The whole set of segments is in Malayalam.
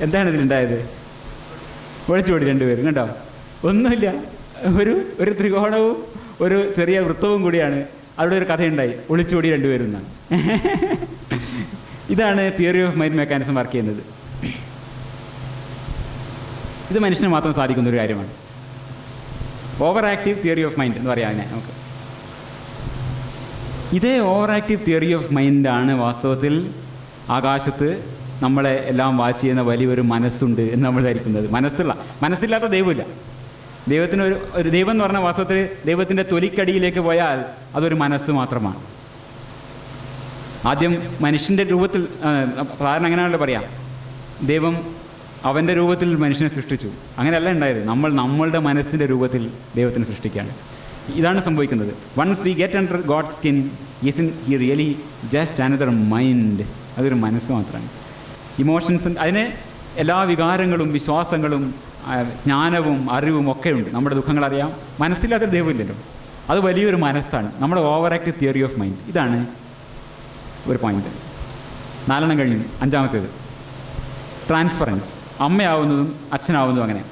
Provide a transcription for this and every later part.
എന്താണ് ഇതിലുണ്ടായത്? ഒളിച്ചോടി രണ്ടുപേരും കണ്ടോ? ഒന്നുമില്ല. ഒരു ഒരു ത്രികോണവും ഒരു ചെറിയ വൃത്തവും കൂടിയാണ്. അവിടെ ഒരു കഥയുണ്ടായി ഒളിച്ചോടി രണ്ടുപേരും എന്നാണ് ഇതാണ് theory of mind mechanism work ചെയ്യുന്നത്. ഇത് മനുഷ്യന് മാത്രം സാധിക്കുന്ന ഒരു കാര്യമാണ്. Over active theory of mind എന്ന് പറയാം നമുക്ക്. ഇതേ ഓവർ ആക്റ്റീവ് തിയറി ഓഫ് മൈൻഡാണ് വാസ്തവത്തിൽ ആകാശത്ത് നമ്മളെ എല്ലാം വാച്ച് ചെയ്യുന്ന വലിയൊരു മനസ്സുണ്ട് എന്ന് നമ്മൾ ധരിക്കുന്നത്. മനസ്സുള്ള മനസ്സില്ലാത്ത ദൈവമില്ല. ദൈവത്തിന് ഒരു ഒരു ദൈവം എന്ന് പറഞ്ഞ വാസ്തവത്തിൽ ദൈവത്തിന്റെ തൊലിക്കടിയിലേക്ക് പോയാൽ അതൊരു മനസ്സ് മാത്രമാണ്. ആദ്യം മനുഷ്യന്റെ രൂപത്തിൽ സാധാരണ അങ്ങനെയാണല്ലോ പറയാം. ദൈവം അവന്റെ രൂപത്തിൽ മനുഷ്യനെ സൃഷ്ടിച്ചു. അങ്ങനെയല്ല ഉണ്ടായത്. നമ്മൾ നമ്മളുടെ മനസ്സിന്റെ രൂപത്തിൽ ദൈവത്തിനെ സൃഷ്ടിക്കുകയാണ്. ഇതാണ് സംഭവിക്കുന്നത്. Once we get under God skin is in he really just another mind അതൊരു മനസ്സ് മാത്രമാണ്. ഇമോഷൻസ് അതിന് എല്ലാ വികാരങ്ങളും വിശ്വാസങ്ങളും ജ്ഞാനവും അറിവും ഒക്കെ ഉണ്ട്. നമ്മുടെ ദുഃഖങ്ങൾ അറിയാം. മനസ്സില്ലാത്തൊരു ദൈവമില്ലല്ലോ. അത് വലിയൊരു മനസ്സാണ്. നമ്മുടെ over active theory of mind ഇതാണ് ഒരു പോയിന്റ് നാലെണ്ണം കഴിഞ്ഞു. അഞ്ചാമത്തേത്. ട്രാൻസ്ഫറൻസ് അമ്മയാവുന്നതും അച്ഛനാവുന്നതും അങ്ങനെ.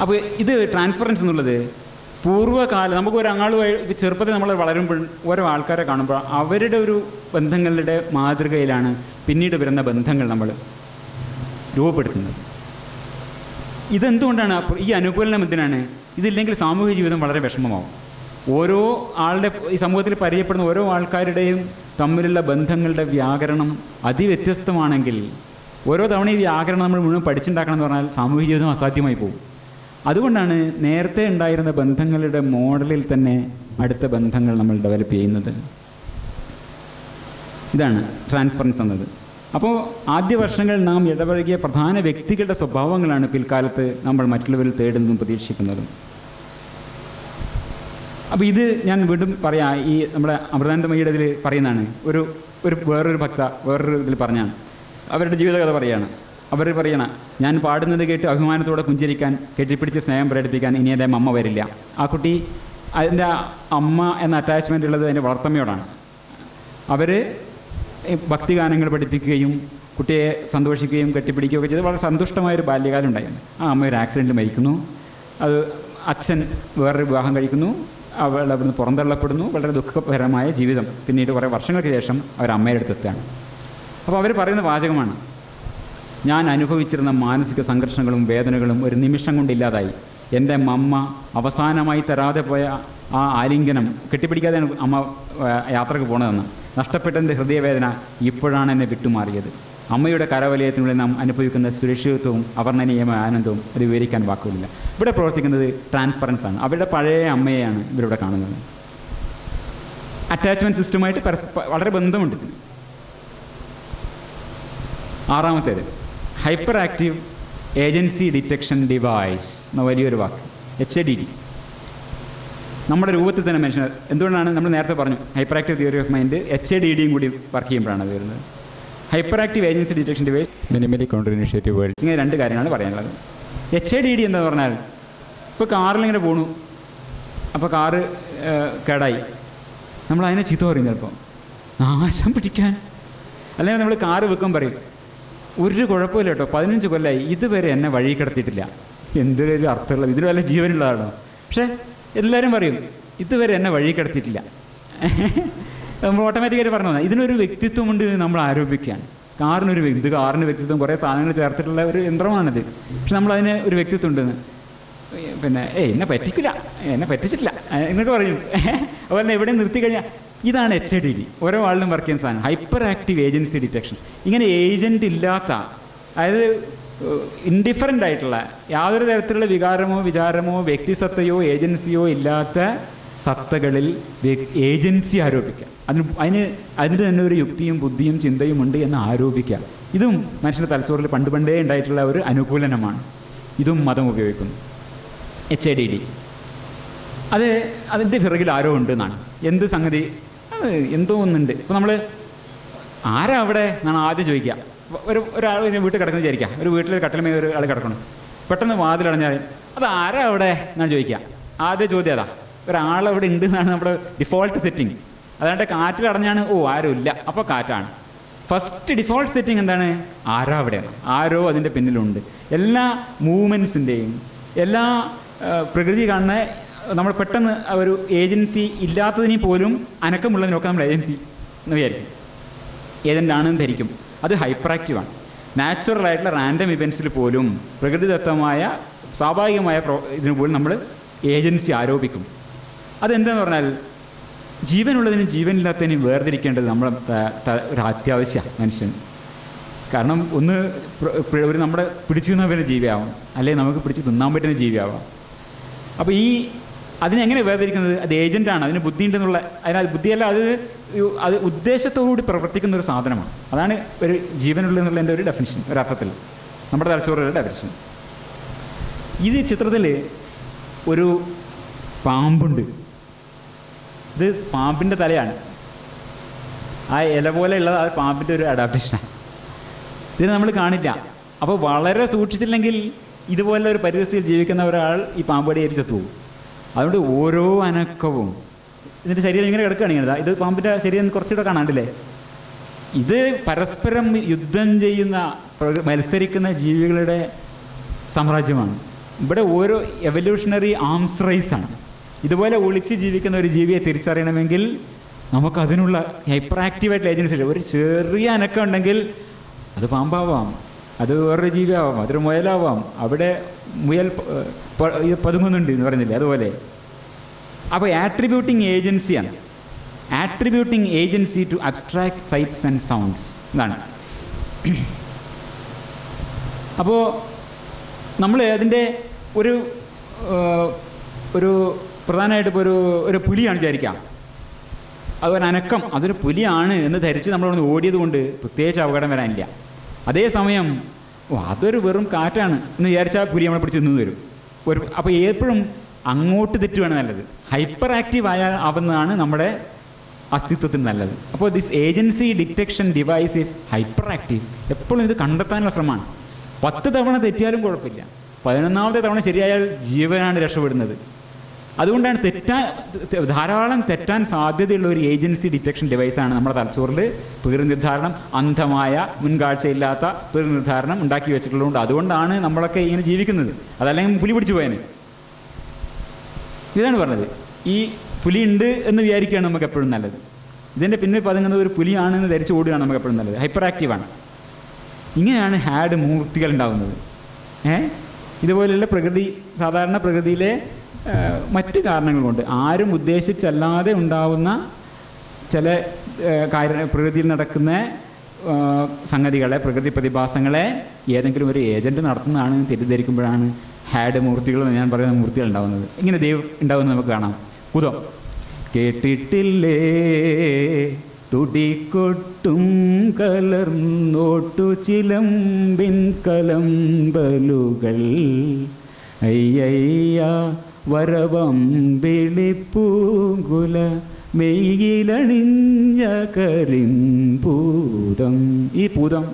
അപ്പോൾ ഇത് ട്രാൻസ്ഫറൻസ് എന്നുള്ളത് പൂർവകാല നമുക്ക് ഒരു അങ്ങാൾ ചെറുപ്പത്തിൽ നമ്മൾ വളരുമ്പോൾ ഓരോ ആൾക്കാരെ കാണുമ്പോൾ അവരുടെ ഒരു ബന്ധങ്ങളുടെ മാതൃകയിലാണ് പിന്നീട് വരുന്ന ബന്ധങ്ങൾ നമ്മൾ രൂപപ്പെടുത്തുന്നത്. ഇതെന്തുകൊണ്ടാണ് ഈ അനുകൂലനം എന്തിനാണ്? ഇതില്ലെങ്കിൽ സാമൂഹ്യ ജീവിതം വളരെ വിഷമമാവും. ഓരോ ആളുടെ ഈ സമൂഹത്തിൽ പരിചയപ്പെടുന്ന ഓരോ ആൾക്കാരുടെയും തമ്മിലുള്ള ബന്ധങ്ങളുടെ വ്യാകരണം അതിവ്യത്യസ്തമാണെങ്കിൽ ഓരോ തവണ ഈ വ്യാകരണം നമ്മൾ മുഴുവൻ പഠിച്ചുണ്ടാക്കണം എന്ന് പറഞ്ഞാൽ സാമൂഹ്യ ജീവിതം അസാധ്യമായി പോകും. അതുകൊണ്ടാണ് നേരത്തെ ഉണ്ടായിരുന്ന ബന്ധങ്ങളുടെ മോഡലിൽ തന്നെ അടുത്ത ബന്ധങ്ങൾ നമ്മൾ ഡെവലപ്പ് ചെയ്യുന്നത്. ഇതാണ് ട്രാൻസ്ഫറൻസ് എന്നത്. അപ്പോൾ ആദ്യ വർഷങ്ങൾ നാം ഇടപഴകിയ പ്രധാന വ്യക്തികളുടെ സ്വഭാവങ്ങളാണ് പിൽക്കാലത്ത് നമ്മൾ മറ്റുള്ളവരിൽ തേടുന്നതും പ്രതീക്ഷിക്കുന്നതും. അപ്പോൾ ഇത് ഞാൻ വീണ്ടും പറയാം. ഈ നമ്മുടെ അമൃതാനന്ദമയുടെ ഇതിൽ പറയുന്നതാണ്. ഒരു ഒരു വേറൊരു ഭക്ത വേറൊരു ഇതിൽ പറഞ്ഞാണ്. അവരുടെ ജീവിതകഥ പറയാണ് അവർ പറയണ ഞാൻ പാടുന്നത് കേട്ട് അഭിമാനത്തോടെ പുഞ്ചിരിക്കാൻ കെട്ടിപ്പിടിച്ച് സ്നേഹം പ്രകടിപ്പിക്കാൻ ഇനി എന്റെ അമ്മ വരില്ല. ആ കുട്ടി അതിന്റെ അമ്മ എന്ന അറ്റാച്ച്മെന്റ് ഉള്ളത് അതിന്റെ വളർത്തമ്മയോടാണ്. അവർ ഭക്തിഗാനങ്ങൾ പഠിപ്പിക്കുകയും കുട്ടിയെ സന്തോഷിക്കുകയും കെട്ടിപ്പിടിക്കുകയൊക്കെ ചെയ്ത് വളരെ സന്തുഷ്ടമായൊരു ബാല്യകാലം ഉണ്ടായിരുന്നു. ആ അമ്മ ഒരു ആക്സിഡന്റ് മരിക്കുന്നു. അത് അച്ഛൻ വേറൊരു വിവാഹം കഴിക്കുന്നു. അവൾ അവിടുന്ന് പുറന്തള്ളപ്പെടുന്നു. വളരെ ദുഃഖപരമായ ജീവിതം. പിന്നീട് കുറേ വർഷങ്ങൾക്ക് ശേഷം അവർ അമ്മയുടെ അടുത്തെത്തുകയാണ്. അപ്പോൾ അവർ പറയുന്ന വാചകമാണ് ഞാൻ അനുഭവിച്ചിരുന്ന മാനസിക സംഘർഷങ്ങളും വേദനകളും ഒരു നിമിഷം കൊണ്ടില്ലാതായി എന്റെ അമ്മ അവസാനമായി തരാതെ പോയ ആ ആലിംഗനം കെട്ടിപ്പിടിക്കാതെ അമ്മ യാത്രയ്ക്ക് പോണതെന്ന്. നഷ്ടപ്പെട്ടതിന്റെ ഹൃദയവേദന ഇപ്പോഴാണ് എന്നെ വിട്ടുമാറിയത്. അമ്മയുടെ കരവലയത്തിനുള്ളിൽ നാം അനുഭവിക്കുന്ന സുരക്ഷിതത്വവും അവർണനീയമായ ആനന്ദവും അത് വിവരിക്കാൻ വാക്കുകളില്ല. ഇവിടെ പ്രവർത്തിക്കുന്നത് ട്രാൻസ്പറൻസ് ആണ്. അവരുടെ പഴയ അമ്മയെയാണ് ഇവരിവിടെ കാണുന്നത്. അറ്റാച്ച്മെന്റ് സിസ്റ്റമായിട്ട് വളരെ ബന്ധമുണ്ട്. ആറാമത്തേത്. Hyper active agency detection device എന്ന വലിയൊരു വാക്ക്. എച്ച് എ ഡി ഡി നമ്മുടെ രൂപത്തിൽ തന്നെ മനുഷ്യൻ എന്തുകൊണ്ടാണ് നമ്മൾ നേരത്തെ പറഞ്ഞു hyper active theory of mind H A D ഡിയും കൂടി വർക്ക് ചെയ്യുമ്പോഴാണ് വരുന്നത്. Hyper active agency detection device minimally counter initiative world ഇങ്ങനെ രണ്ട് കാര്യങ്ങളാണ് പറയാനുള്ളത്. എച്ച് എ ഡി ഡി എന്ന് പറഞ്ഞാൽ ഇപ്പോൾ കാറിലിങ്ങനെ പോണു. അപ്പോൾ കാറ് കേടായി. നമ്മൾ അതിനെ ചീത്ത പറയും ചിലപ്പോൾ നാശം പിടിക്കാൻ. അല്ലെങ്കിൽ നമ്മൾ കാറ് വെക്കാൻ പറയും. ഒരു കുഴപ്പമില്ല കേട്ടോ. പതിനഞ്ച് കൊല്ലമായി ഇതുവരെ എന്നെ വഴി കിടത്തിയിട്ടില്ല. എന്തൊരു അർത്ഥമുള്ളത് ഇതിന് വല്ല ജീവനുള്ളതാണോ? പക്ഷേ എല്ലാവരും പറയും ഇതുവരെ എന്നെ വഴി കിടത്തിയിട്ടില്ല. നമ്മൾ ഓട്ടോമാറ്റിക്കായിട്ട് പറഞ്ഞു തന്നെ ഇതിനൊരു വ്യക്തിത്വമുണ്ട് നമ്മൾ ആരോപിക്കുകയാണ്. കാറിനൊരു ഇത് കാറിന് വ്യക്തിത്വം കുറേ സാധനങ്ങൾ ചേർത്തിട്ടുള്ള ഒരു യന്ത്രമാണിത്. പക്ഷെ നമ്മളതിന് ഒരു വ്യക്തിത്വം ഉണ്ടെന്ന് പിന്നെ ഏയ് എന്നെ പറ്റിക്കില്ല. എന്നെ പറ്റിച്ചിട്ടില്ല. എന്നൊക്കെ പറയും. അതുപോലെ എവിടെ നിർത്തി കഴിഞ്ഞാൽ ഇതാണ് എച്ച് ഐ ഡി ഡി ഓരോ ആളിലും വർക്ക് ചെയ്യുന്ന സാധനം. ഹൈപ്പർ ആക്റ്റീവ് ഏജൻസി ഡിറ്റക്ഷൻ ഇങ്ങനെ ഏജന്റ് ഇല്ലാത്ത അതായത് ഇൻഡിഫറന്റ് ആയിട്ടുള്ള യാതൊരു തരത്തിലുള്ള വികാരമോ വിചാരമോ വ്യക്തിസത്തയോ ഏജൻസിയോ ഇല്ലാത്ത സത്തകളിൽ ഏജൻസി ആരോപിക്കുക. അതിന് അതിന് അതിന് തന്നെ ഒരു യുക്തിയും ബുദ്ധിയും ചിന്തയും ഉണ്ട് എന്ന് ആരോപിക്കുക. ഇതും മനുഷ്യന്റെ തലച്ചോറിൽ പണ്ട് പണ്ടേ ഉണ്ടായിട്ടുള്ള ഒരു അനുകൂലനമാണ്. ഇതും മതം ഉപയോഗിക്കുന്നു. എച്ച് ഐ ഡി ഡി അത് അതിന്റെ പിറകിൽ ആരോ ഉണ്ട് എന്നാണ്. എന്ത് സംഗതി? എന്തോ ഒന്നുണ്ട്. ഇപ്പോൾ നമ്മൾ ആരാ അവിടെ എന്നാണ് ആദ്യം ചോദിക്കുക. ഒരു ഒരാൾ വീട്ടിൽ കിടക്കുന്ന വിചാരിക്കുക. ഒരു വീട്ടിൽ കട്ടിലമേ ഒരു ആൾ കിടക്കണം പെട്ടെന്ന് വാതിലടഞ്ഞാൽ അത് ആരാ അവിടെ എന്നാണ് ചോദിക്കുക. ആദ്യ ചോദ്യം അതാ. ഒരാൾ അവിടെ ഉണ്ട് എന്നാണ് നമ്മുടെ ഡിഫോൾട്ട് സെറ്റിംഗ് അതാണ്ട് കാറ്റിലടഞ്ഞാണ് ഓ ആരും ഇല്ല അപ്പോൾ കാറ്റാണ്. ഫസ്റ്റ് ഡിഫോൾട്ട് സെറ്റിംഗ് എന്താണ്? ആരോ അവിടെയാണ് ആരോ അതിന്റെ പിന്നിലുണ്ട്. എല്ലാ മൂവ്മെന്റ്സിന്റെയും എല്ലാ പ്രകൃതി കാണുന്ന നമ്മൾ പെട്ടെന്ന് ഒരു ഏജൻസി ഇല്ലാത്തതിനെ പോലും അനക്കമുള്ളതിനൊക്കെ നമ്മൾ ഏജൻസി എന്ന് വിചാരിക്കും. ഏജന്റാണെന്ന് ധരിക്കും. അത് ഹൈപ്പർ ആക്റ്റീവാണ് നാച്ചുറൽ ആയിട്ടുള്ള റാൻഡം ഇവൻസിൽ പോലും പ്രകൃതിദത്തമായ സ്വാഭാവികമായ പ്രോ ഇതിന് പോലും നമ്മൾ ഏജൻസി ആരോപിക്കും. അതെന്താന്ന് പറഞ്ഞാൽ ജീവനുള്ളതിനും ജീവനില്ലാത്തതിനും വേർതിരിക്കേണ്ടത് നമ്മൾ ഒരു അത്യാവശ്യമാണ് മനുഷ്യൻ. കാരണം ഒന്ന് ഒരു നമ്മുടെ പിടിച്ചു തിന്നവരെ ജീവിയാവാം. അല്ലെങ്കിൽ നമുക്ക് പിടിച്ച് തിന്നാൻ പറ്റുന്ന ജീവിയാവാം. അപ്പോൾ ഈ അതിനെങ്ങനെ വേർതിരിക്കുന്നത്? അത് ഏജന്റാണ് അതിന് ബുദ്ധി ഉണ്ടെന്നുള്ള അതിനാൽ ബുദ്ധിയല്ല അത് അത് ഉദ്ദേശത്തോടുകൂടി പ്രവർത്തിക്കുന്ന ഒരു സാധനമാണ്. അതാണ് ഒരു ജീവനുള്ളിൽ എന്നുള്ള എന്റെ ഒരു ഡെഫിനിഷൻ ഒരർത്ഥത്തിൽ നമ്മുടെ തലച്ചോറുകളുടെ ഡെഫിനിഷൻ ഇത് ചിത്രത്തിൽ ഒരു പാമ്പുണ്ട്. ഇത് പാമ്പിന്റെ തലയാണ്. ആ ഇല പോലെ ഉള്ളത് ആ പാമ്പിന്റെ ഒരു അഡാപ്റ്റേഷനാണ് ഇതിന് നമ്മൾ കാണില്ല. അപ്പോൾ വളരെ സൂക്ഷിച്ചില്ലെങ്കിൽ ഇതുപോലെ ഒരു പരിതസ്ഥിതിയിൽ ജീവിക്കുന്ന ഒരാൾ ഈ പാമ്പടി ഏരി ചത്തുപോകും. അതുകൊണ്ട് ഓരോ അനക്കവും. ഇതിന്റെ ശരീരം ഇങ്ങനെ കിടക്കുകയാണ് ഇങ്ങനെ ഇത് പാമ്പിന്റെ ശരീരം കുറച്ചുകൂടെ കാണാണ്ടില്ലേ? ഇത് പരസ്പരം യുദ്ധം ചെയ്യുന്ന മത്സരിക്കുന്ന ജീവികളുടെ സാമ്രാജ്യമാണ്. ഇവിടെ ഓരോ എവല്യൂഷണറി ആംസ് റൈസാണ് ഇതുപോലെ ഒളിച്ച് ജീവിക്കുന്ന ഒരു ജീവിയെ തിരിച്ചറിയണമെങ്കിൽ നമുക്ക് അതിനുള്ള ഹൈപ്പർ ആക്റ്റീവായിട്ടുള്ള ഏജൻസി ഒരു ചെറിയ അനക്കം ഉണ്ടെങ്കിൽ അത് പാമ്പാവാം അത് വേറൊരു ജീവിയാവാം അതൊരു മുയലാവാം. അവിടെ മുയൽ ഇത് പതുങ്ങുന്നുണ്ട് എന്ന് പറയുന്നില്ലേ അതുപോലെ. അപ്പോൾ ആട്രിബ്യൂട്ടിങ് ഏജൻസിയാണ് attributing agency to abstract sights and sounds എന്നാണ് അപ്പോൾ നമ്മൾ അതിന്റെ ഒരു ഒരു പ്രധാനമായിട്ട് ഇപ്പോൾ ഒരു ഒരു പുലിയാണ് വിചാരിക്കാം. അതൊരു അനക്കം. അതൊരു പുലിയാണ് എന്ന് ധരിച്ച് നമ്മളൊന്ന് ഓടിയത് കൊണ്ട് പ്രത്യേകിച്ച് അപകടം വരാനില്ല. അതേസമയം ഓ അതൊരു വെറും കാറ്റാണ് എന്ന് വിചാരിച്ചാൽ പുലി നമ്മളെ പിടിച്ച് നിന്ന് തരും. ഒരു അപ്പോൾ എപ്പോഴും അങ്ങോട്ട് തെറ്റുവാണ് നല്ലത്. ഹൈപ്പർ ആക്റ്റീവ് ആയ ആവുന്നതാണ് നമ്മുടെ അസ്തിത്വത്തിന് നല്ലത്. അപ്പോൾ this agency detection device is hyper active എപ്പോഴും ഇത് കണ്ടെത്താനുള്ള ശ്രമമാണ്. പത്ത് തവണ തെറ്റിയാലും കുഴപ്പമില്ല. പതിനൊന്നാമത്തെ തവണ ശരിയായാൽ ജീവനാണ് രക്ഷപ്പെടുന്നത്. അതുകൊണ്ടാണ് തെറ്റാൻ ധാരാളം തെറ്റാൻ സാധ്യതയുള്ള ഒരു ഏജൻസി ഡിറ്റക്ഷൻ ഡിവൈസാണ് നമ്മുടെ തലച്ചോറിൽ നിർദ്ധാരണം അന്ധമായ മുൻകാഴ്ചയില്ലാത്ത നിർദ്ധാരണം ഉണ്ടാക്കി വെച്ചിട്ടുള്ളതുകൊണ്ട് അതുകൊണ്ടാണ് നമ്മളൊക്കെ ഇങ്ങനെ ജീവിക്കുന്നത്. അതല്ലെങ്കിൽ പുലി പിടിച്ചു പോയേനെ. ഇതാണ് പറഞ്ഞത്. ഈ പുലി ഉണ്ട് എന്ന് വിചാരിക്കുകയാണ് നമുക്ക് എപ്പോഴും നല്ലത്. ഇതിന്റെ പിന്നിൽ പതുങ്ങുന്നത് ഒരു പുലിയാണെന്ന് ധരിച്ച് ഓടുകയാണ് നമുക്ക് എപ്പോഴും നല്ലത്. ഹൈപ്പർ ആക്റ്റീവാണ് ഇങ്ങനെയാണ് ഹാഡ് മൂർത്തികൾ ഉണ്ടാകുന്നത് ഏ? ഇതുപോലെയുള്ള പ്രകൃതി സാധാരണ പ്രകൃതിയിലെ മറ്റ് കാരണങ്ങൾ കൊണ്ട് ആരും ഉദ്ദേശിച്ചല്ലാതെ ഉണ്ടാവുന്ന ചില കാര്യ പ്രകൃതിയിൽ നടക്കുന്ന സംഗതികളെ പ്രകൃതി പ്രതിഭാസങ്ങളെ ഏതെങ്കിലും ഒരു ഏജന്റ് നടത്തുന്നതാണ് തെറ്റിദ്ധരിക്കുമ്പോഴാണ് ഹാഡ് മൂർത്തികൾ എന്ന് ഞാൻ പറയുന്ന മൂർത്തികൾ ഉണ്ടാകുന്നത് ഇങ്ങനെ ദൈവം ഉണ്ടാകുന്നത് നമുക്ക് കാണാം. കുതം കേട്ടിട്ടില്ലേ? തുടികൊട്ടും കലർന്നോട്ടു ചിലമ്പിൻ കലമ്പലുകൾ. അയ്യയ്യ വരവമ്പിളിപ്പൂങ്കുല മെയ്യിലണിഞ്ഞ കരിമ്പൂതം. ഈ പൂതം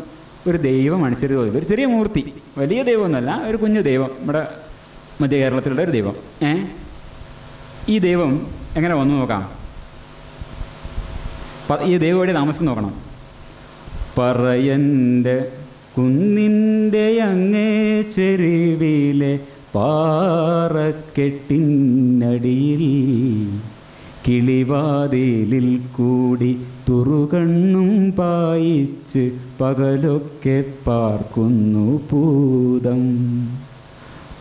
ഒരു ദൈവമാണ് ചെറിയ ഒരു ചെറിയ മൂർത്തി. വലിയ ദൈവമൊന്നുമല്ല ഒരു കുഞ്ഞു ദൈവം. നമ്മുടെ മധ്യ കേരളത്തിലുള്ള ഒരു ദൈവം. ഏ? ഈ ദൈവം എങ്ങനെ വന്നു നോക്കാം? ഈ ദൈവം എവിടെ താമസിക്കും നോക്കണം. പറയന്റെ കുന്നിന്റെ അങ്ങേ ചെരുവിലെ പാറക്കെട്ടിനടിയിൽ കിളിവാതിലിൽ കൂടി തുറുകണ്ണും പായിച്ച് പകലൊക്കെ പാർക്കുന്നു പൂതം.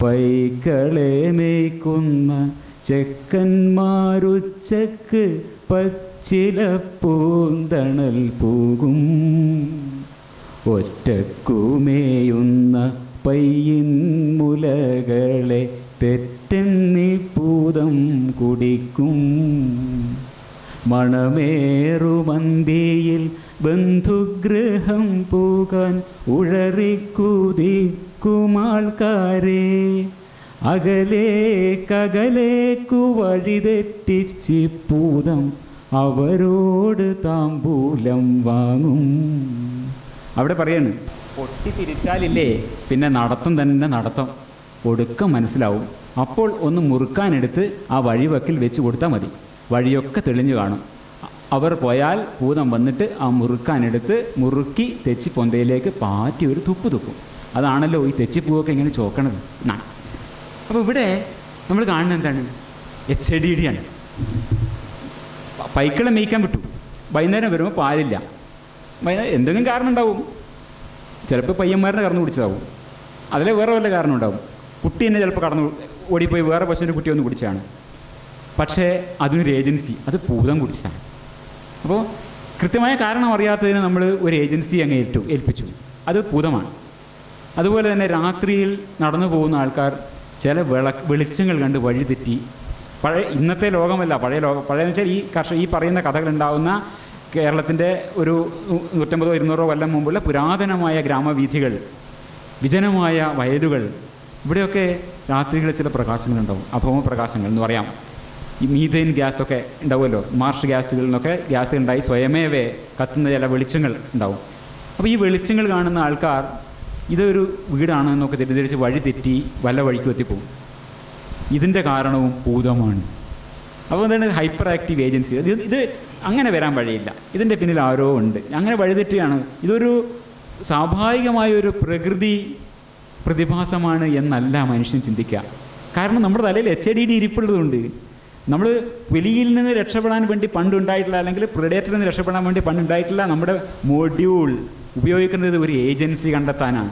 പൈക്കളെ മേയ്ക്കുന്ന ചെക്കന്മാരുച്ചക്ക് പച്ചില പൂന്തണൽ പോകും. ഒറ്റക്കുമേയുന്ന പയ്യൻ മുലകളെ തെറ്റെന്നി പൂതം കുടിക്കും. മണമേറുമന്തിയിൽ ബന്ധുഗൃഹം പോകാൻ ഉഴറിക്കുതിക്കുമാൾക്കാരെ അകലേക്കകലേക്കു വഴിതെറ്റിച്ച് പൂതം അവരോട് താമ്പൂലം വാങ്ങും. അവിടെ പറയാണ് പൊട്ടി തിരിച്ചാലില്ലേ പിന്നെ നടത്തം തന്നെ നടത്തം. ഒടുക്കം മനസ്സിലാവും. അപ്പോൾ ഒന്ന് മുറുക്കാനെടുത്ത് ആ വഴിവക്കിൽ വെച്ച് കൊടുത്താൽ മതി. വഴിയൊക്കെ തെളിഞ്ഞു കാണും. അവർ പോയാൽ ഭൂതം വന്നിട്ട് ആ മുറുക്കാനെടുത്ത് മുറുക്കി തെച്ചി പൊന്തയിലേക്ക് പാറ്റി ഒരു തുപ്പ് തുപ്പും. അതാണല്ലോ ഈ തെച്ചിപ്പൂവൊക്കെ ഇങ്ങനെ ചോക്കണത്. എന്നാണ് അപ്പോൾ ഇവിടെ നമ്മൾ കാണുന്നത് എന്താണ്? എച്ച് ഡി ഡി ആണ്. പൈക്കളെ മേയ്ക്കാൻ വിട്ടു. വൈകുന്നേരം വരുമ്പോൾ പാലില്ല. എന്തെങ്കിലും കാരണം ഉണ്ടാവും. ചിലപ്പോൾ പയ്യന്മാരുടെ കടന്നു കുടിച്ചതാവും. അതിലെ വേറെ വല്ല കാരണം ഉണ്ടാവും. കുട്ടി തന്നെ ചിലപ്പോൾ കടന്നു ഓടിപ്പോയി വേറെ പശുവിന്റെ കുട്ടി ഒന്ന് കുടിച്ചതാണ് പക്ഷേ അതിനൊരു ഏജൻസി അത് പൂതം കുടിച്ചതാണ്. അപ്പോൾ കൃത്യമായ കാരണം അറിയാത്തതിന് നമ്മൾ ഒരു ഏജൻസി അങ്ങ് ഏറ്റു ഏൽപ്പിച്ചു. അത് പൂതമാണ് അതുപോലെ തന്നെ രാത്രിയിൽ നടന്നു പോകുന്ന ആൾക്കാർ ചില വിള വെളിച്ചങ്ങൾ കണ്ട് വഴിതെറ്റി. പഴയ ഇന്നത്തെ ലോകമല്ല പഴയ ലോകം പഴയെന്ന് വെച്ചാൽ ഈ കർഷക ഈ പറയുന്ന കഥകളുണ്ടാവുന്ന കേരളത്തിന്റെ ഒരു നൂറ്റമ്പതോ ഇരുന്നൂറോ കൊല്ലം മുമ്പുള്ള പുരാതനമായ ഗ്രാമവീഥികൾ വിജനമായ വയലുകൾ ഇവിടെയൊക്കെ രാത്രികളിൽ ചില പ്രകാശങ്ങളുണ്ടാവും അഭവ പ്രകാശങ്ങൾ എന്ന് പറയാം. ഈ മീഥൈൻ ഗ്യാസൊക്കെ ഉണ്ടാവുമല്ലോ മാർഷ് ഗ്യാസുകളിൽ നിന്നൊക്കെ ഗ്യാസ് ഉണ്ടായി സ്വയമേവേ കത്തുന്ന ചില വെളിച്ചങ്ങൾ ഉണ്ടാവും. അപ്പോൾ ഈ വെളിച്ചങ്ങൾ കാണുന്ന ആൾക്കാർ ഇതൊരു വീടാണ് എന്നൊക്കെ തെറ്റിദ്ധരിച്ച് വഴി തെറ്റി വല്ല വഴിക്ക് എത്തിപ്പോവും. ഇതിന്റെ കാരണവും ഭൂതമാണ്. അപ്പോൾ എന്താണ് ഹൈപ്പർ ആക്റ്റീവ് ഏജൻസി ഇത് ഇത് അങ്ങനെ വരാൻ വഴിയില്ല. ഇതിന്റെ പിന്നിൽ ആരോ ഉണ്ട്. അങ്ങനെ വഴിതെറ്റുകയാണ് ഇതൊരു സ്വാഭാവികമായ ഒരു പ്രകൃതി പ്രതിഭാസമാണ് എന്നല്ല മനുഷ്യൻ ചിന്തിക്കുക. കാരണം നമ്മുടെ തലയിൽ എച്ച് ഡി ഡി ഇരിപ്പുള്ളതുകൊണ്ട് നമ്മൾ വെളിയിൽ നിന്ന് രക്ഷപ്പെടാൻ വേണ്ടി പണ്ടുണ്ടായിട്ടില്ല അല്ലെങ്കിൽ പ്രിഡേറ്ററിൽ നിന്ന് രക്ഷപ്പെടാൻ വേണ്ടി പണ്ടുണ്ടായിട്ടില്ല നമ്മുടെ മോഡ്യൂൾ ഉപയോഗിക്കുന്നത് ഒരു ഏജൻസി കണ്ടെത്താനാണ്.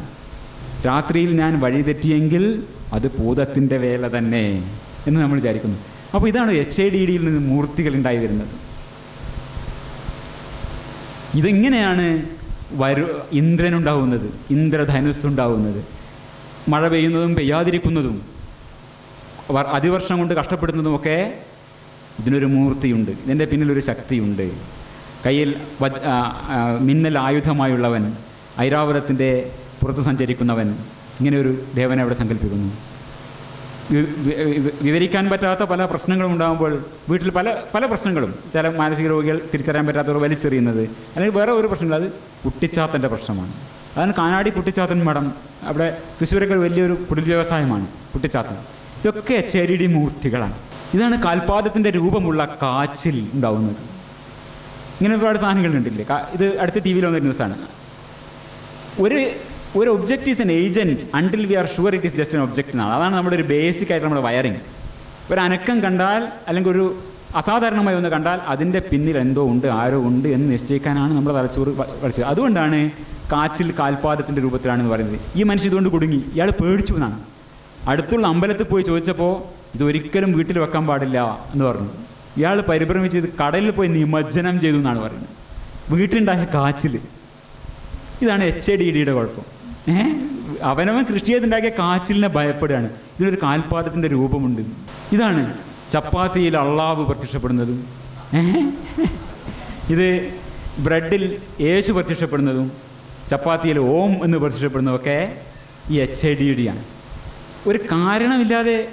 രാത്രിയിൽ ഞാൻ വഴിതെറ്റിയെങ്കിൽ അത് ഭൂതത്തിന്റെ വേല തന്നെ എന്ന് നമ്മൾ വിചാരിക്കുന്നു. അപ്പോൾ ഇതാണ് എച്ച് ഐ ഡി ഡിയിൽ നിന്ന് മൂർത്തികൾ ഉണ്ടായി വരുന്നത്. ഇതെങ്ങനെയാണ് വരു ഇന്ദ്രനുണ്ടാവുന്നത് ഇന്ദ്രധനുസ് ഉണ്ടാവുന്നത് മഴ പെയ്യുന്നതും പെയ്യാതിരിക്കുന്നതും വർ- അതിവർഷം കൊണ്ട് കഷ്ടപ്പെടുന്നതുമൊക്കെ ഇതിനൊരു മൂർത്തിയുണ്ട്. ഇതിന്റെ പിന്നിലൊരു ശക്തിയുണ്ട്. കയ്യിൽ മിന്നൽ ആയുധമായുള്ളവൻ ഐരാവതത്തിന്റെ പുറത്ത് സഞ്ചരിക്കുന്നവൻ ഇങ്ങനെ ഒരു ദേവനെ അവിടെ സങ്കല്പിക്കുന്നു. വിവരിക്കാൻ പറ്റാത്ത പല പ്രശ്നങ്ങളും ഉണ്ടാകുമ്പോൾ വീട്ടിൽ പല പല പ്രശ്നങ്ങളും. ചില മാനസിക രോഗികൾ തിരിച്ചറിയാൻ പറ്റാത്തവർ വലിച്ചെറിയുന്നത് അല്ലെങ്കിൽ വേറെ ഒരു പ്രശ്നമില്ല അത് കുട്ടിച്ചാത്തന്റെ പ്രശ്നമാണ്. അതാണ് കാനാടി കുട്ടിച്ചാത്തൻ മഠം. അവിടെ തൃശ്ശൂരൊക്കെ വലിയൊരു കുടിൽ വ്യവസായമാണ് കുട്ടിച്ചാത്തൻ. ഇതൊക്കെ ചെരിടി മൂർത്തികളാണ്. ഇതാണ് കാൽപാദത്തിന്റെ രൂപമുള്ള കാച്ചിൽ ഉണ്ടാവുന്നത്. ഇങ്ങനെ ഒരുപാട് സാധനങ്ങൾ ഉണ്ടല്ലേ ഇത് അടുത്ത ടി വിയിൽ വന്ന ന്യൂസാണ്. ഒരു ഒരു object is an agent until we are sure it is just an object എന്നാണ്. അതാണ് നമ്മുടെ ഒരു ബേസിക് ആയിട്ട് നമ്മുടെ വയറിങ് ഒരു അനക്കം കണ്ടാൽ അല്ലെങ്കിൽ ഒരു അസാധാരണമായി ഒന്ന് കണ്ടാൽ അതിന്റെ പിന്നിൽ എന്തോ ഉണ്ട് ആരോ ഉണ്ട് എന്ന് നിശ്ചയിക്കാനാണ് നമ്മൾ തലച്ചോറ് പഠിച്ചത് അതുകൊണ്ടാണ് കാച്ചിൽ കാൽപാദത്തിന്റെ രൂപത്തിലാണെന്ന് പറയുന്നത്. ഈ മനുഷ്യൻ ഇതുകൊണ്ട് കുടുങ്ങി. ഇയാൾ പേടിച്ചു എന്നാണ്. അടുത്തുള്ള അമ്പലത്തിൽ പോയി ചോദിച്ചപ്പോൾ ഇതൊരിക്കലും വീട്ടിൽ വെക്കാൻ പാടില്ല എന്ന് പറഞ്ഞു. ഇയാൾ പരിഭ്രമിച്ച് ഇത് കടലിൽ പോയി നിമജ്ജനം ചെയ്തു എന്നാണ് പറയുന്നത്. വീട്ടിലുണ്ടായ കാച്ചിൽ. ഇതാണ് എച്ച് എ ഡി ഡിയുടെ കുഴപ്പം. അവനവൻ കൃഷി ചെയ്തുണ്ടാക്കിയ കാച്ചിലിനെ ഭയപ്പെടുകയാണ്. ഇതിനൊരു കാൽപ്പാടത്തിന്റെ രൂപമുണ്ട്. ഇതാണ് ചപ്പാത്തിയിൽ അള്ളാവ് പ്രത്യക്ഷപ്പെടുന്നതും. ഇത് ബ്രെഡിൽ യേശു പ്രത്യക്ഷപ്പെടുന്നതും ചപ്പാത്തിയിൽ ഓം എന്ന് പ്രത്യക്ഷപ്പെടുന്നതൊക്കെ ഈ എച്ച് ഐ ഡി ഡിയാണ് ഒരു കാരണമില്ലാതെ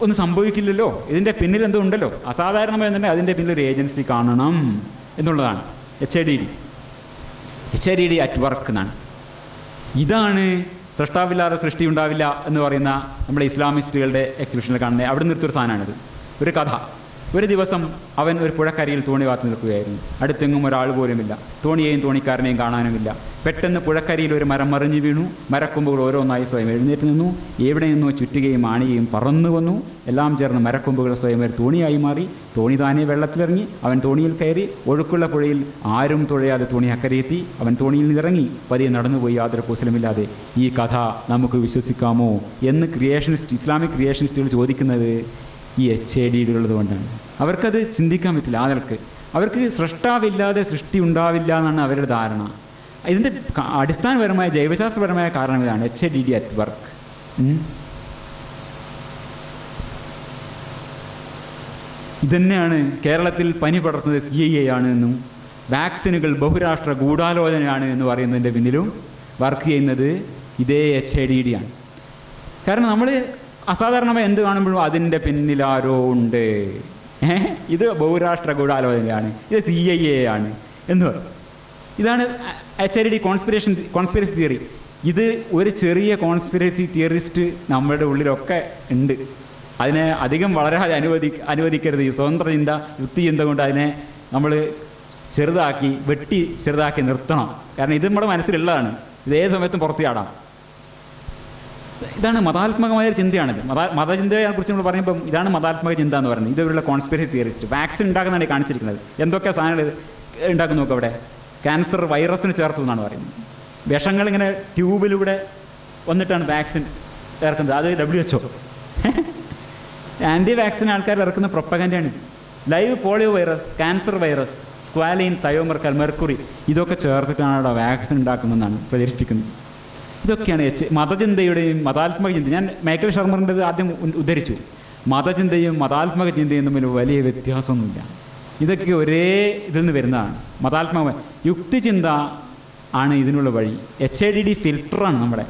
ഒന്നും സംഭവിക്കില്ലല്ലോ. ഇതിന്റെ പിന്നിൽ എന്തോ ഉണ്ടല്ലോ. അസാധാരണമായി തന്നെ അതിന്റെ പിന്നിൽ ഒരു ഏജൻസി കാണണം എന്നുള്ളതാണ് H I D D H I D D at work എന്നാണ്. ഇതാണ് സൃഷ്ടാവില്ലാതെ സൃഷ്ടി ഉണ്ടാവില്ല എന്ന് പറയുന്ന നമ്മുടെ ഇസ്ലാമിസ്റ്റുകളുടെ എക്സിബിഷനിൽ കാണുന്നത് അവിടെ നിർത്തിയൊരു സാധനമാണിത്. ഒരു കഥ. ഒരു ദിവസം അവൻ ഒരു പുഴക്കരയിൽ തോണി കാത്തു നിൽക്കുകയായിരുന്നു. അടുത്തെങ്ങും ഒരാൾ പോലുമില്ല. തോണിയെയും തോണിക്കാരനെയും കാണാനുമില്ല. പെട്ടെന്ന് പുഴക്കരയിൽ ഒരു മരം മറിഞ്ഞു വീണു. മരക്കൊമ്പുകൾ ഓരോന്നായി സ്വയം എഴുന്നേറ്റ് നിന്നു. എവിടെ നിന്നോ ചുറ്റുകയും ആണിയും പറന്നു വന്നു. എല്ലാം ചേർന്ന് മരക്കൊമ്പുകൾ സ്വയം ഒരു തോണിയായി മാറി. തോണി താനെ വെള്ളത്തിലിറങ്ങി. അവൻ തോണിയിൽ കയറി ഒഴുക്കുള്ള പുഴയിൽ ആരും തുഴയാതെ തോണി അക്കരയെത്തി അവൻ തോണിയിൽ നിന്നിറങ്ങി. പതിയെ നടന്നുപോയി യാതൊരു കുശലമില്ലാതെ ഈ കഥ നമുക്ക് വിശ്വസിക്കാമോ? എന്ന് ക്രിയേഷനിസ്റ്റ് ഇസ്ലാമിക് ക്രിയേഷനിസ്റ്റുകൾ ചോദിക്കുന്നത് ഈ എച്ച് എ ഡിയിലുള്ളത് കൊണ്ടാണ്. അവർക്കത് ചിന്തിക്കാൻ പറ്റില്ല ആളുകൾക്ക്. അവർക്ക് സൃഷ്ടാവില്ലാതെ സൃഷ്ടി ഉണ്ടാവില്ല എന്നാണ് അവരുടെ ധാരണ. ഇതിന്റെ അടിസ്ഥാനപരമായ ജൈവശാസ്ത്രപരമായ കാരണം ഇതാണ് H I D D at work ഇതന്നെയാണ് കേരളത്തിൽ പനി പടർത്തുന്നത് സി ഐ ആണ് എന്നും വാക്സിനുകൾ ബഹുരാഷ്ട്ര ഗൂഢാലോചനയാണ് എന്ന് പറയുന്നതിന്റെ പിന്നിലും വർക്ക് ചെയ്യുന്നത് ഇതേ എച്ച് ഐ ഡി ഡി ആണ്. കാരണം നമ്മൾ അസാധാരണമായി എന്ത് കാണുമ്പോഴും അതിന്റെ പിന്നിലാരോ ഉണ്ട്. ഇത് ബഹുരാഷ്ട്ര ഗൂഢാലോചനയാണ്. ഇത് സി ഐ എ ആണ് എന്ന് പറയും. ഇതാണ് H I D conspiration conspiracy theory ഇത് ഒരു ചെറിയ കോൺസ്പിറസി തിയറിസ്റ്റ് നമ്മുടെ ഉള്ളിലൊക്കെ ഉണ്ട്. അതിനെ അധികം വളരാതെ അനുവദി അനുവദിക്കരുത്. ഈ സ്വതന്ത്ര ചിന്ത യുക്തി ചിന്ത കൊണ്ട് അതിനെ നമ്മൾ ചെറുതാക്കി വെട്ടി ചെറുതാക്കി നിർത്തണം. കാരണം ഇത് നമ്മുടെ മനസ്സിലുള്ളതാണ്. ഇത് ഏത് സമയത്തും പുറത്തു ചാടാം. ഇതാണ് മതാത്മകമായ ഒരു ചിന്തയാണിത്. മത മതചിന്തയെ കുറിച്ച് നമ്മൾ പറയുമ്പം ഇതാണ് മതാത്മക ചിന്ത എന്ന് പറയുന്നത്. ഇതുവരെയുള്ള കോൺസ്പിറസി തിയറിസ്റ്റ് വാക്സിൻ ഉണ്ടാക്കുന്നതാണ് കാണിച്ചിരിക്കുന്നത്. എന്തൊക്കെ സാധനങ്ങൾ ഉണ്ടാക്കുന്നു നോക്കുക അവിടെ? ക്യാൻസർ വൈറസിന് ചേർത്തു എന്നാണ് പറയുന്നത്. വിഷങ്ങൾ ഇങ്ങനെ ട്യൂബിലൂടെ വന്നിട്ടാണ് വാക്സിൻ ഇറക്കുന്നത്. അത് ഡബ്ല്യു എച്ച് ആന്റി വാക്സിൻ ആൾക്കാർ ഇറക്കുന്ന പ്രൊപ്പഗന്റാണ് live polio virus cancer virus squalene thiomersal mercury ഇതൊക്കെ ചേർത്തിട്ടാണ് വാക്സിൻ ഉണ്ടാക്കുന്നതെന്നാണ് പ്രചരിപ്പിക്കുന്നത്. ഇതൊക്കെയാണ് എച്ച് മതചിന്തയുടെയും മതാത്മക ചിന്ത. ഞാൻ മൈക്കൽ ശർമ്മറിന്റെത് ആദ്യം ഉദ്ധരിച്ചു. മതചിന്തയും മതാത്മക ചിന്തയും തമ്മിൽ വലിയ വ്യത്യാസമൊന്നുമില്ല. ഇതൊക്കെ ഒരേ ഇതിൽ നിന്ന് വരുന്നതാണ്. മതാത്മക യുക്തിചിന്ത ആണ് ഇതിനുള്ള വഴി. എച്ച് ഐ ഡി ഡി ഫിൽട്ടറാണ് നമ്മുടെ.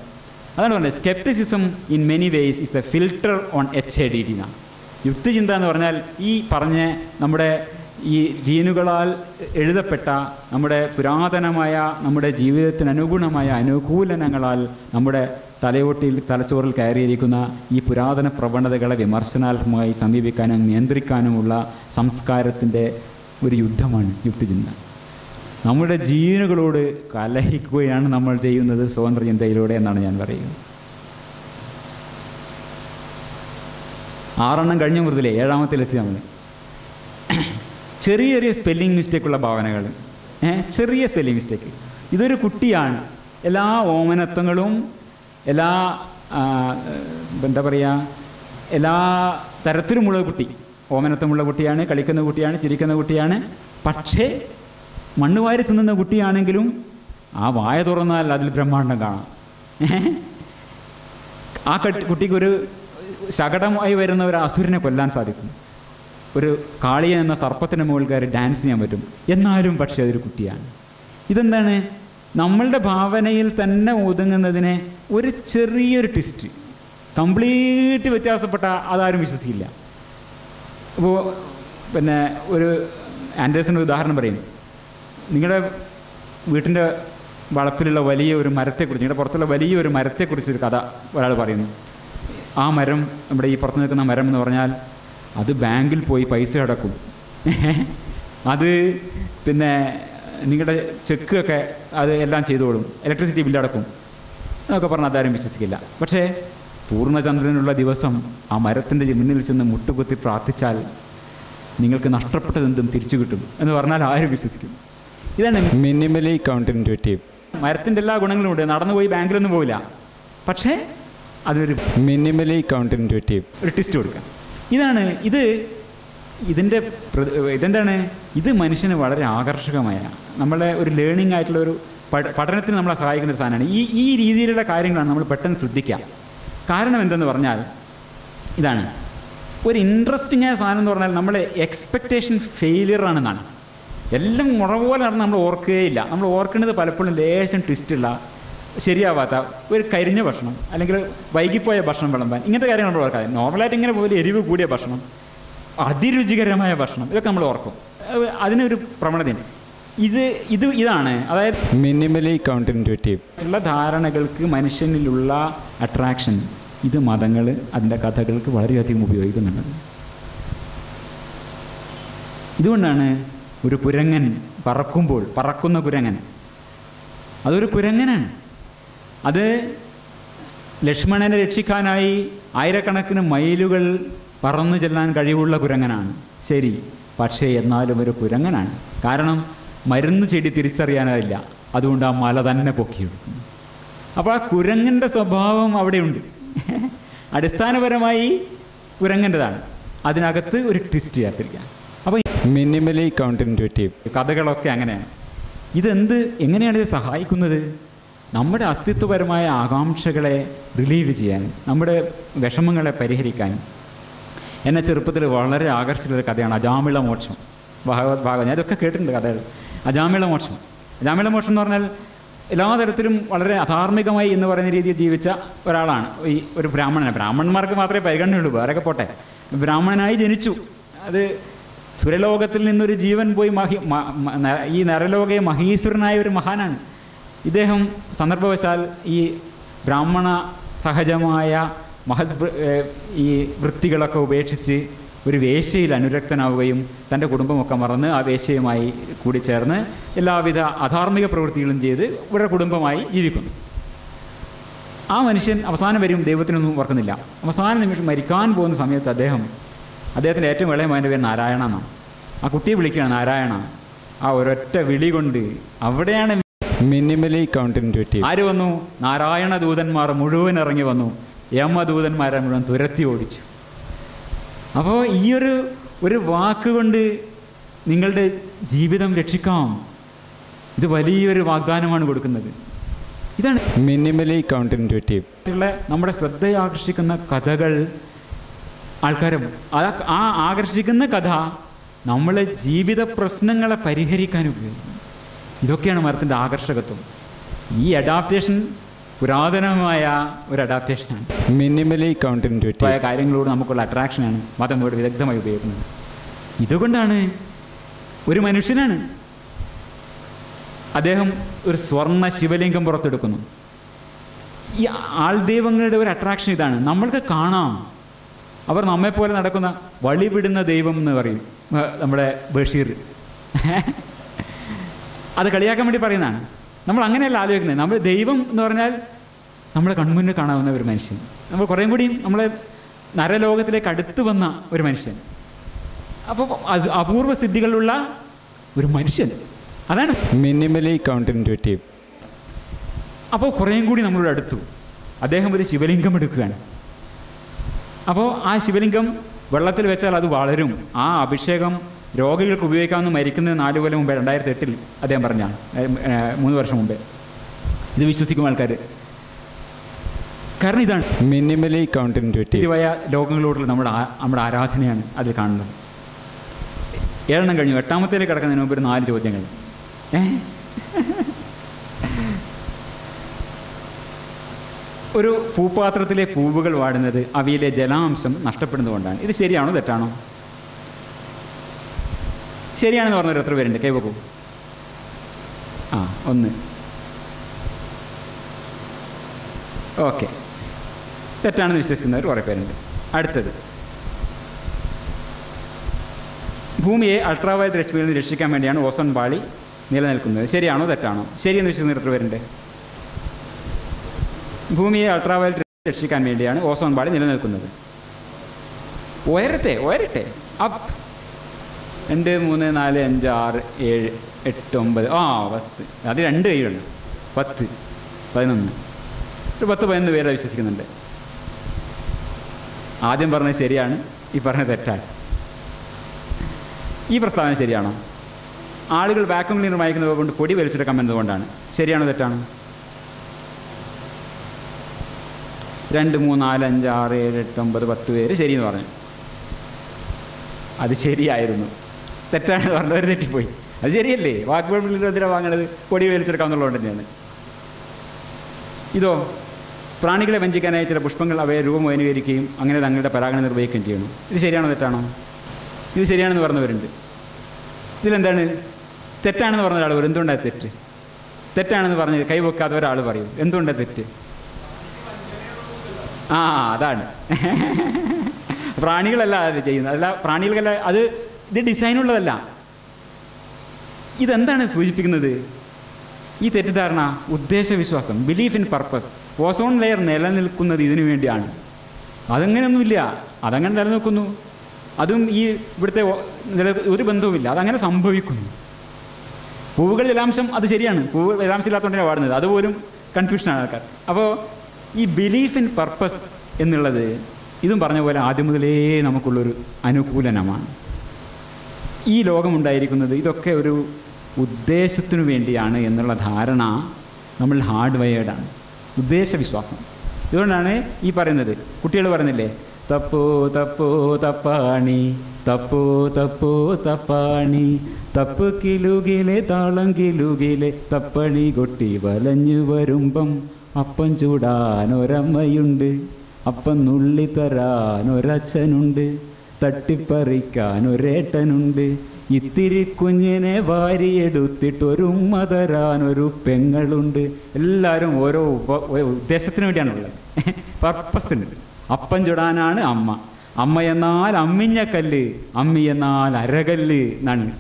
അതാണ് പറഞ്ഞത്. Scepticism in many ways is a filter on H I D D എന്നാണ് യുക്തിചിന്ത എന്ന് പറഞ്ഞാൽ ഈ പറഞ്ഞ നമ്മുടെ ഈ ജീനുകളാൽ എഴുതപ്പെട്ട നമ്മുടെ പുരാതനമായ നമ്മുടെ ജീവിതത്തിന് അനുഗുണമായ അനുകൂലനങ്ങളാൽ നമ്മുടെ തലയോട്ടിൽ തലച്ചോറിൽ കയറിയിരിക്കുന്ന ഈ പുരാതന പ്രവണതകളെ വിമർശനാത്മകമായി സമീപിക്കാനും നിയന്ത്രിക്കാനുമുള്ള സംസ്കാരത്തിന്റെ ഒരു യുദ്ധമാണ് യുക്തിചിന്ത. നമ്മുടെ ജീനുകളോട് കലഹിക്കുകയാണ് നമ്മൾ ചെയ്യുന്നത് സ്വതന്ത്ര ചിന്തയിലൂടെ എന്നാണ് ഞാൻ പറയുന്നത്. ആറെണ്ണം കഴിഞ്ഞ മുതലേ ഏഴാമത്തിലെത്തി നമ്മൾ. ചെറിയ ചെറിയ സ്പെല്ലിംഗ് മിസ്റ്റേക്കുള്ള ഭാവനകൾ. ചെറിയ സ്പെല്ലിംഗ് മിസ്റ്റേക്ക് ഇതൊരു കുട്ടിയാണ്. എല്ലാ ഓമനത്വങ്ങളും എല്ലാ എന്താ പറയുക എല്ലാ തരത്തിലുമുള്ള കുട്ടി. ഓമനത്വമുള്ള കുട്ടിയാണ് കളിക്കുന്ന കുട്ടിയാണ് ചിരിക്കുന്ന കുട്ടിയാണ്. പക്ഷേ മണ്ണ് വാരി തിന്നുന്ന കുട്ടിയാണെങ്കിലും ആ വായ തുറന്നാൽ അതിൽ ബ്രഹ്മാണ്ടം കാണാം. ആ കുട്ടിക്കൊരു കുട്ടിക്ക് ശകടമായി വരുന്ന ഒരു അസുരനെ കൊല്ലാൻ സാധിക്കും. ഒരു കാളിയൻ എന്ന സർപ്പത്തിന് മുകളിൽ കയറി ഡാൻസ് ചെയ്യാൻ പറ്റും. എന്നാലും പക്ഷേ അതൊരു കുട്ടിയാണ്. ഇതെന്താണ്? നമ്മളുടെ ഭാവനയിൽ തന്നെ ഒതുങ്ങുന്നതിനെ ഒരു ചെറിയൊരു ട്വിസ്റ്റ് കംപ്ലീറ്റ് വ്യത്യാസപ്പെട്ട അതാരും വിശ്വസിക്കില്ല. അപ്പോൾ പിന്നെ ഒരു ആൻഡേഴ്സിന്റെ ഉദാഹരണം പറയും. നിങ്ങളുടെ വീട്ടിന്റെ വളപ്പിലുള്ള വലിയ ഒരു മരത്തെക്കുറിച്ച് നിങ്ങളുടെ പുറത്തുള്ള വലിയ ഒരു മരത്തെക്കുറിച്ച് ഒരു കഥ ഒരാൾ പറയുന്നു. ആ മരം നമ്മുടെ ഈ പുറത്ത് നിൽക്കുന്ന മരം എന്ന് പറഞ്ഞാൽ അത് ബാങ്കിൽ പോയി പൈസ അടക്കും. അത് പിന്നെ നിങ്ങളുടെ ചെക്കൊക്കെ അത് എല്ലാം ചെയ്തോളും. ഇലക്ട്രിസിറ്റി ബില്ല് അടക്കും. എന്നൊക്കെ പറഞ്ഞാൽ അതാരും വിശ്വസിക്കില്ല പക്ഷേ പൂർണചന്ദ്രനുള്ള ദിവസം ആ മരത്തിന്റെ മുന്നിൽ ചെന്ന് മുട്ടുകുത്തി പ്രാർത്ഥിച്ചാൽ നിങ്ങൾക്ക് നഷ്ടപ്പെട്ടതെന്തും തിരിച്ചു കിട്ടും എന്ന് പറഞ്ഞാൽ ആരും വിശ്വസിക്കും? ഇതാണ് മിനിമലി കൗണ്ടിന്റേറ്റീവ് മരത്തിന്റെ എല്ലാ ഗുണങ്ങളും ഉണ്ട്. നടന്നു പോയി ബാങ്കിലൊന്നും പോവില്ല. പക്ഷേ അതിനൊരു മിനിമലി കൗണ്ടിന്റേറ്റീവ് ഒരു ടെസ്റ്റ് കൊടുക്കുക ഇതാണ് ഇത് ഇതിന്റെ ഇതെന്താണ്? ഇത് മനുഷ്യന് വളരെ ആകർഷകമായ നമ്മളെ ഒരു ലേണിംഗ് ആയിട്ടുള്ള ഒരു പഠ- പഠനത്തിന് നമ്മളെ സഹായിക്കുന്ന ഒരു സാധനമാണ്. ഈ ഈ രീതിയിലുള്ള കാര്യങ്ങളാണ് നമ്മൾ പെട്ടെന്ന് ശ്രദ്ധിക്കുക. കാരണം എന്തെന്ന് പറഞ്ഞാൽ ഇതാണ്. ഒരു ഇൻട്രസ്റ്റിംഗ് ആയ സാധനം എന്ന് പറഞ്ഞാൽ നമ്മളെ എക്സ്പെക്റ്റേഷൻ ഫെയിലിയർ ആണെന്നാണ് എല്ലാം മുറ പോലെ നടന്ന് നമ്മൾ ഓർക്കുകയില്ല നമ്മൾ ഓർക്കുന്നത് പലപ്പോഴും ലേശം ട്വിസ്റ്റുള്ള ശരിയാവാത്ത ഒരു കരിഞ്ഞ ഭക്ഷണം അല്ലെങ്കിൽ വൈകിപ്പോയ ഭക്ഷണം വിളമ്പാൻ. ഇങ്ങനത്തെ കാര്യങ്ങൾ നമ്മൾ ഓർക്കാതെ നോർമലായിട്ട് ഇങ്ങനെ പോലെ എരിവ് കൂടിയ ഭക്ഷണം അതിരുചികരമായ ഭക്ഷണം ഇതൊക്കെ നമ്മൾ ഓർക്കും. അതിനൊരു പ്രവണതയുണ്ട്. ഇത് ഇത് ഇതാണ്. അതായത് മിനിമലി കൗണ്ടർ ഇന്റുവേറ്റീവ് ഉള്ള ധാരണകൾക്ക് മനുഷ്യനിലുള്ള അട്രാക്ഷൻ ഇത് മതങ്ങൾ അതിന്റെ കഥകൾക്ക് വളരെയധികം ഉപയോഗിക്കുന്നുണ്ട്. ഇതുകൊണ്ടാണ് ഒരു കുരങ്ങൻ പറക്കുമ്പോൾ പറക്കുന്ന കുരങ്ങൻ. അതൊരു കുരങ്ങനാണ്. അത് ലക്ഷ്മണനെ രക്ഷിക്കാനായി ആയിരക്കണക്കിന് മൈലുകൾ പറന്നു ചെല്ലാൻ കഴിവുള്ള കുരങ്ങനാണ്. ശരി പക്ഷേ എന്നാലും ഒരു കുരങ്ങനാണ്. കാരണം മരുന്ന് ചെടി തിരിച്ചറിയാനില്ല അതുകൊണ്ട് ആ മല തന്നെ പൊക്കിയെടുക്കും അപ്പോൾ ആ കുരങ്ങന്റെ സ്വഭാവം അവിടെയുണ്ട്. അടിസ്ഥാനപരമായി കുരങ്ങന്റെതാണ് അതിനകത്ത് ഒരു ട്വിസ്റ്റ് ചേർത്തിരിക്കാം അപ്പോൾ മിനിമലി കൗണ്ടർ കഥകളൊക്കെ അങ്ങനെയാണ്. ഇതെന്ത് എങ്ങനെയാണ് ഇത് സഹായിക്കുന്നത്? നമ്മുടെ അസ്തിത്വപരമായ ആകാംക്ഷകളെ റിലീവ് ചെയ്യാൻ നമ്മുടെ വിഷമങ്ങളെ പരിഹരിക്കാൻ. എന്നെ ചെറുപ്പത്തിൽ വളരെ ആകർഷിച്ചൊരു കഥയാണ് അജാമിള മോക്ഷം. ഭാഗവത് ഭാഗം ഞാൻ ഇതൊക്കെ കേട്ടിട്ടുണ്ട് കഥകൾ. അജാമിള മോക്ഷം. അജാമിള മോക്ഷം എന്ന് പറഞ്ഞാൽ എല്ലാ തരത്തിലും വളരെ അധാർമികമായി എന്ന് പറയുന്ന രീതിയിൽ ജീവിച്ച ഒരാളാണ്. ഈ ഒരു ബ്രാഹ്മണനെ ബ്രാഹ്മണന്മാർക്ക് മാത്രമേ പരിഗണനയുള്ളൂ വേറെയൊക്കെ പോട്ടെ. ബ്രാഹ്മണനായി ജനിച്ചു. അത് സുരലോകത്തിൽ നിന്നൊരു ജീവൻ പോയി മഹി ഈ നരലോകയെ മഹീശ്വരനായ ഒരു മഹാനാണ്. ഇദ്ദേഹം സന്ദർഭവശാൽ ഈ ബ്രാഹ്മണ സഹജമായ മഹത് ഈ വൃത്തികളൊക്കെ ഉപേക്ഷിച്ച് ഒരു വേശ്യയിൽ അനുരക്തനാവുകയും തന്റെ കുടുംബമൊക്കെ മറന്ന് ആ വേശ്യയുമായി കൂടി ചേർന്ന് എല്ലാവിധ അധാർമിക പ്രവൃത്തികളും ചെയ്ത് ഇവിടെ കുടുംബമായി ജീവിക്കുന്നു. ആ മനുഷ്യൻ അവസാനം വരും ദൈവത്തിനൊന്നും ഓർക്കുന്നില്ല. അവസാന നിമിഷം മരിക്കാൻ പോകുന്ന സമയത്ത് അദ്ദേഹം അദ്ദേഹത്തിന്റെ ഏറ്റവും ഇളയ മകന്റെ പേര് നാരായണ എന്നാണ്. ആ കുട്ടിയെ വിളിക്കുകയാണ് നാരായണ. ആ ഒരൊറ്റ വിളി കൊണ്ട് അവിടെയാണ് Minimally കൗണ്ടിന്റേറ്റീവ് ആര് വന്നു? നാരായണ ദൂതന്മാർ മുഴുവൻ ഇറങ്ങി വന്നു. യമദൂതന്മാരെ മുഴുവൻ തുരത്തി ഓടിച്ചു. അപ്പോൾ ഈ ഒരു ഒരു വാക്കുകൊണ്ട് നിങ്ങളുടെ ജീവിതം രക്ഷിക്കാം. ഇത് വലിയൊരു വാഗ്ദാനമാണ് കൊടുക്കുന്നത്. ഇതാണ് മിനിമലി കൗണ്ടിന്റേറ്റീവ് ഉള്ള നമ്മുടെ ശ്രദ്ധയെ ആകർഷിക്കുന്ന കഥകൾ ആൾക്കാരെ ആ ആ ആകർഷിക്കുന്ന കഥ നമ്മളെ ജീവിത പ്രശ്നങ്ങളെ പരിഹരിക്കാൻ ഉപയോഗിക്കും ഇതൊക്കെയാണ് മരത്തിന്റെ ആകർഷകത്വം. ഈ അഡാപ്റ്റേഷൻ പുരാതനമായ ഒരു അഡാപ്റ്റേഷനാണ് മിനിമലി. പല കാര്യങ്ങളോട് നമുക്കുള്ള അട്രാക്ഷനാണ് മതം ഇവിടെ വിദഗ്ധമായി ഉപയോഗിക്കുന്നത്. ഇതുകൊണ്ടാണ് ഒരു മനുഷ്യനാണ് അദ്ദേഹം ഒരു സ്വർണ ശിവലിംഗം പുറത്തെടുക്കുന്നു. ഈ ആൾദൈവങ്ങളുടെ ഒരു അട്രാക്ഷൻ ഇതാണ്. നമ്മൾക്ക് കാണാം. അവർ നമ്മെപ്പോലെ നടക്കുന്ന വഴിവിടുന്ന ദൈവം എന്ന് പറയും. നമ്മുടെ ബഷീർ. അത് കളിയാക്കാൻ വേണ്ടി പറയുന്നതാണ്. നമ്മൾ അങ്ങനെയല്ല ആലോചിക്കുന്നത്. നമ്മൾ ദൈവം എന്ന് പറഞ്ഞാൽ നമ്മളെ കൺമുന്നിൽ കാണാവുന്ന ഒരു മനുഷ്യൻ. നമ്മൾ കുറേം കൂടിയും നമ്മളെ നരലോകത്തിലേക്ക് അടുത്ത് വന്ന ഒരു മനുഷ്യൻ. അപ്പോൾ അത് അപൂർവ സിദ്ധികളുള്ള ഒരു മനുഷ്യൻ. അതാണ് മിനിമലി counterintuitive. അപ്പോൾ കുറേയും കൂടി നമ്മളോട് അടുത്തു. അദ്ദേഹം ഒരു ശിവലിംഗം എടുക്കുകയാണ്. അപ്പോൾ ആ ശിവലിംഗം വെള്ളത്തിൽ വെച്ചാൽ അത് വളരും. ആ അഭിഷേകം രോഗികൾക്ക് ഉപയോഗിക്കാമെന്ന് മരിക്കുന്നത് നാല് കൊല്ലം മുമ്പേ രണ്ടായിരത്തി എട്ടിൽ അദ്ദേഹം പറഞ്ഞാണ് മൂന്ന് വർഷം മുമ്പേ. ഇത് വിശ്വസിക്കും ആൾക്കാർ കാരണം ഇതാണ്. മിനിമലി. ഇതുവയ ലോകങ്ങളോടുള്ള നമ്മുടെ നമ്മുടെ ആരാധനയാണ് അതിൽ കാണുന്നത്. ഏഴെണ്ണം കഴിഞ്ഞു. എട്ടാമത്തേലേക്ക് കിടക്കുന്നതിന് മുമ്പ് ഒരു നാല് ചോദ്യങ്ങൾ ഒരു പൂപ്പാത്രത്തിലെ പൂവുകൾ വാടുന്നത് അവയിലെ ജലാംശം നഷ്ടപ്പെടുന്നതുകൊണ്ടാണ്. ഇത് ശരിയാണോ തെറ്റാണോ? ശരിയാണെന്ന് പറഞ്ഞവർ എത്ര പേരുണ്ട്? കൈവക്കൂ ആ ഒന്ന്. ഓക്കെ. തെറ്റാണെന്ന് വിശ്വസിക്കുന്നവർ കുറേ പേരുണ്ട്. അടുത്തത്. ഭൂമിയെ അൾട്രാവയലറ്റ് രശ്മിയിൽ നിന്ന് രക്ഷിക്കാൻ വേണ്ടിയാണ് ഓസോൺ പാളി നിലനിൽക്കുന്നത്. ശരിയാണോ തെറ്റാണോ? ശരിയെന്ന് വിശ്വസിക്കുന്നവർ എത്ര പേരുണ്ട്? ഭൂമിയെ അൾട്രാവയലറ്റ് രക്ഷിക്കാൻ വേണ്ടിയാണ് ഓസോൺ പാളി നിലനിൽക്കുന്നത്. ഉയരട്ടെ ഉയരട്ടെ. അപ്പ്. രണ്ട് മൂന്ന് നാല് അഞ്ച് ആറ് ഏഴ് എട്ട് ഒമ്പത്. ആ പത്ത്. അത് രണ്ട് കൈയുണ്ട് പത്ത്. പതിനൊന്ന്. ഒരു പത്ത് പതിനൊന്ന് പേരെ വിശ്വസിക്കുന്നുണ്ട്. ആദ്യം പറഞ്ഞത് ശരിയാണ് ഈ പറഞ്ഞത് തെറ്റാണ്. ഈ പ്രസ്താവന ശരിയാണോ? ആളുകൾ വാക്യൂം ക്ലീനർ വായിക്കുന്നത് കൊണ്ട് പൊടി വലിച്ചെടുക്കാൻ എന്നതുകൊണ്ടാണ് ശരിയാണോ തെറ്റാണോ? രണ്ട് മൂന്ന് നാല് അഞ്ച് ആറ് ഏഴ് എട്ട് ഒമ്പത് പത്ത് പേര് ശരിയെന്ന് പറഞ്ഞു. അത് ശരിയായിരുന്നു. തെറ്റാണെന്ന് പറഞ്ഞവർ തെറ്റിപ്പോയി. അത് ശരിയല്ലേ? ക്ലീനർ എന്തിനാണ് വാങ്ങണത്? പൊടി വലിച്ചെടുക്കാമെന്നുള്ളത് തന്നെയാണ്. ഇതോ പ്രാണികളെ വഞ്ചിക്കാനായി ചില പുഷ്പങ്ങൾ അവയെ രൂപം അനുകരിക്കുകയും അങ്ങനെ തങ്ങളുടെ പരാഗണം നിർവഹിക്കുകയും ചെയ്യണം ഇത് ശരിയാണോ തെറ്റാണോ? ഇത് ശരിയാണെന്ന് പറഞ്ഞവരുണ്ട്. ഇതിലെന്താണ്? തെറ്റാണെന്ന് പറഞ്ഞ ഒരാൾ പറയും എന്തുകൊണ്ടാണ് തെറ്റ്? തെറ്റാണെന്ന് പറഞ്ഞ് കൈവെക്കാത്ത ഒരാൾ പറയും എന്തുകൊണ്ടാണ് തെറ്റ്? ആ അതാണ്. പ്രാണികളല്ല അത് ചെയ്യുന്നത്. അല്ല പ്രാണികൾക്കല്ല അത് ഇത് ഡിസൈനുള്ളതല്ല ഇതെന്താണ് സൂചിപ്പിക്കുന്നത്? ഈ തെറ്റിദ്ധാരണ ഉദ്ദേശവിശ്വാസം belief in purpose ozone layer നിലനിൽക്കുന്നത് ഇതിനു വേണ്ടിയാണ്. അതങ്ങനെയൊന്നുമില്ല. അതങ്ങനെ നിലനിൽക്കുന്നു. അതും ഈ ഇവിടുത്തെ ഒരു ബന്ധവുമില്ല. അതങ്ങനെ സംഭവിക്കുന്നു. പൂവുകൾ ജലാംശം അത് ശരിയാണ്. പൂവുകൾ ജലാംശം ഇല്ലാത്തതുകൊണ്ടാണ് പാടുന്നത് അതുപോലും കൺഫ്യൂഷനാണ് ആൾക്കാർ. അപ്പോൾ ഈ ബിലീഫ് ഇൻ പർപ്പസ് എന്നുള്ളത് ഇതും പറഞ്ഞ പോലെ ആദ്യം മുതലേ നമുക്കുള്ളൊരു അനുകൂലനമാണ്. ഈ ലോകമുണ്ടായിരിക്കുന്നത് ഇതൊക്കെ ഒരു ഉദ്ദേശത്തിനു വേണ്ടിയാണ് എന്നുള്ള ധാരണ നമ്മൾ ഹാർഡ് വയേർഡാണ് ഉദ്ദേശവിശ്വാസം. ഇതുകൊണ്ടാണ് ഈ പറയുന്നത്. കുട്ടികൾ പറയുന്നില്ലേ? തപ്പോ തപ്പോ തപ്പാണി തപ്പോ തപ്പോ തപ്പാണി തപ്പ് കിലുകിലെ താളം കിലുകിലെ തപ്പണി കൊട്ടി വലഞ്ഞു വരുമ്പം അപ്പം ചൂടാൻ ഒരമ്മയുണ്ട് അപ്പം നുള്ളി തരാൻ ഒരച്ഛനുണ്ട്. തട്ടിപ്പറിക്കാൻ ഒരേട്ടനുണ്ട് ഇത്തിരി കുഞ്ഞിനെ വാരിയെടുത്തിട്ടൊരുമ്മ തരാൻ ഒരു പെങ്ങളുണ്ട്. എല്ലാവരും ഓരോ ഉദ്ദേശത്തിന് വേണ്ടിയാണുള്ളത്. പർപ്പസിന്. അപ്പം ചുടാനാണ് അമ്മ. അമ്മ എന്നാൽ അമ്മിഞ്ഞക്കല്ല് അമ്മി എന്നാൽ അരകല്ല് എന്നാണ്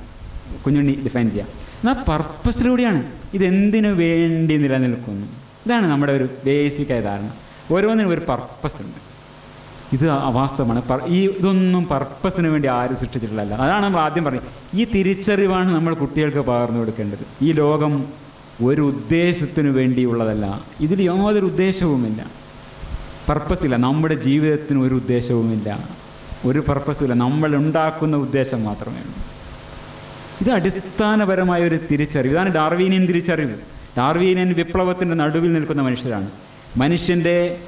കുഞ്ഞുണ്ണി ഡിഫൈൻ ചെയ്യുക എന്നാൽ പർപ്പസിലൂടെയാണ് ഇതെന്തിനു വേണ്ടി നിലനിൽക്കുന്നു? ഇതാണ് നമ്മുടെ ഒരു ബേസിക്കായ ധാരണ. ഓരോന്നിനും ഒരു പർപ്പസ് ഉണ്ട്. ഇത് അവാസ്തവമാണ് ഈ ഇതൊന്നും പർപ്പസിന് വേണ്ടി ആരും സൃഷ്ടിച്ചിട്ടുള്ളതല്ല. അതാണ് നമ്മൾ ആദ്യം പറഞ്ഞത്. ഈ തിരിച്ചറിവാണ് നമ്മൾ കുട്ടികൾക്ക് പകർന്നു കൊടുക്കേണ്ടത്. ഈ ലോകം ഒരു ഉദ്ദേശത്തിനു വേണ്ടിയുള്ളതല്ല. ഇതിൽ യാതൊരു ഉദ്ദേശവുമില്ല. പർപ്പസില്ല നമ്മുടെ ജീവിതത്തിന് ഒരു ഉദ്ദേശവുമില്ല. ഒരു പർപ്പസുമില്ല നമ്മൾ ഉണ്ടാക്കുന്ന ഉദ്ദേശം മാത്രമേ ഉള്ളൂ. ഇത് അടിസ്ഥാനപരമായ ഒരു തിരിച്ചറിവ്. ഇതാണ് ഡാർവീനിയൻ തിരിച്ചറിവ്. ഡാർവീനിയൻ വിപ്ലവത്തിന്റെ നടുവിൽ നിൽക്കുന്ന മനുഷ്യരാണ്. മനുഷ്യന്റെ